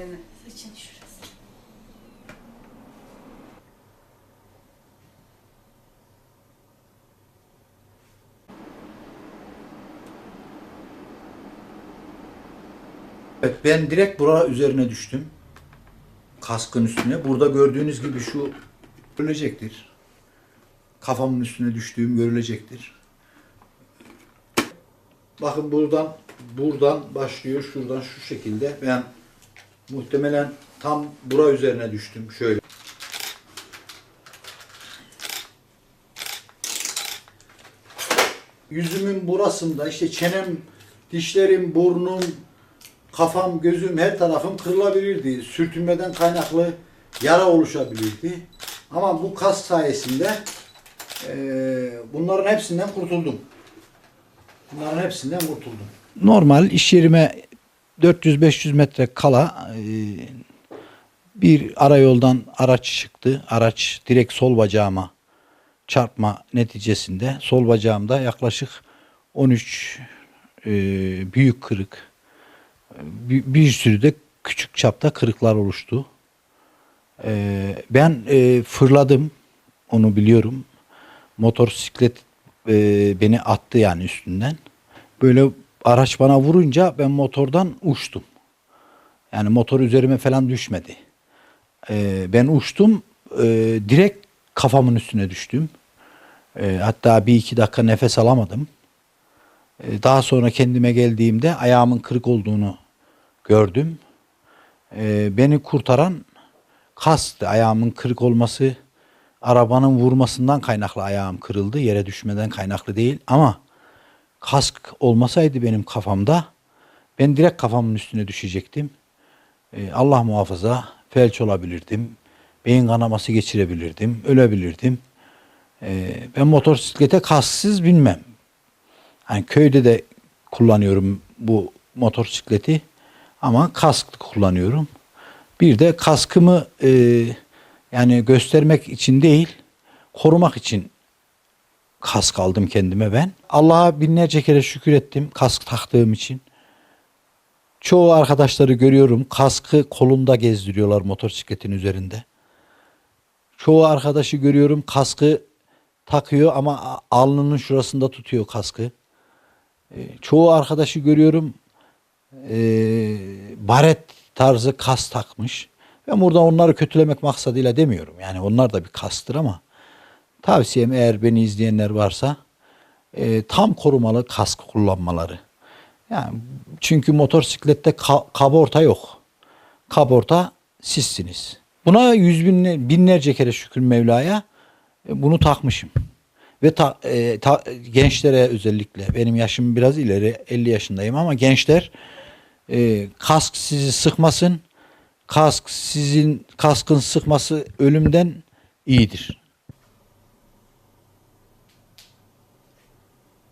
Gene saçın şurası. Evet ben direkt bura üzerine düştüm. Kaskın üstüne. Burada gördüğünüz gibi şu görülecektir. Kafamın üstüne düştüğüm görülecektir. Bakın buradan buradan başlıyor. Şuradan şu şekilde. Ben muhtemelen tam bura üzerine düştüm. Şöyle. Yüzümün burasında işte çenem, dişlerim, burnum, kafam, gözüm, her tarafım kırılabilirdi. Sürtünmeden kaynaklı yara oluşabilirdi. Ama bu kas sayesinde eee, bunların hepsinden kurtuldum. Bunların hepsinden kurtuldum. Normal iş yerime 400-500 metre kala eee, bir arayoldan araç çıktı. Araç direkt sol bacağıma çarpma neticesinde sol bacağımda yaklaşık 13 eee, büyük kırık bir, bir sürü de küçük çapta kırıklar oluştu. Ee, ben e, fırladım, onu biliyorum. Motosiklet e, beni attı yani üstünden. Böyle araç bana vurunca ben motordan uçtum. Yani motor üzerime falan düşmedi. Ee, ben uçtum, e, direkt kafamın üstüne düştüm. E, hatta bir iki dakika nefes alamadım. E, Daha sonra kendime geldiğimde ayağımın kırık olduğunu gördüm. E, Beni kurtaran kastı. Ayağımın kırık olması arabanın vurmasından kaynaklı ayağım kırıldı. Yere düşmeden kaynaklı değil ama kask olmasaydı benim kafamda ben direkt kafamın üstüne düşecektim. E, Allah muhafaza felç olabilirdim. Beyin kanaması geçirebilirdim. Ölebilirdim. E, ben motosiklete kasksız binmem. Hani köyde de kullanıyorum bu motosikleti ama kasklı kullanıyorum. Bir de kaskımı e, yani göstermek için değil, korumak için kask aldım kendime ben. Allah'a binlerce kere şükür ettim kask taktığım için. Çoğu arkadaşları görüyorum kaskı kolunda gezdiriyorlar motosikletin üzerinde. Çoğu arkadaşı görüyorum kaskı takıyor ama alnının şurasında tutuyor kaskı. E, çoğu arkadaşı görüyorum e, baret tarzı kas takmış. Ben burada onları kötülemek maksadıyla demiyorum. Yani onlar da bir kastır ama tavsiyem eğer beni izleyenler varsa e, tam korumalı kask kullanmaları. Yani çünkü motosiklette ka- kaborta yok. Kaborta sizsiniz. Buna yüz binler, binlerce kere şükür Mevla'ya e, bunu takmışım. Ve ta- e, ta- gençlere özellikle benim yaşım biraz ileri 50 yaşındayım ama gençler e, kask sizi sıkmasın. Kask sizin kaskın sıkması ölümden iyidir.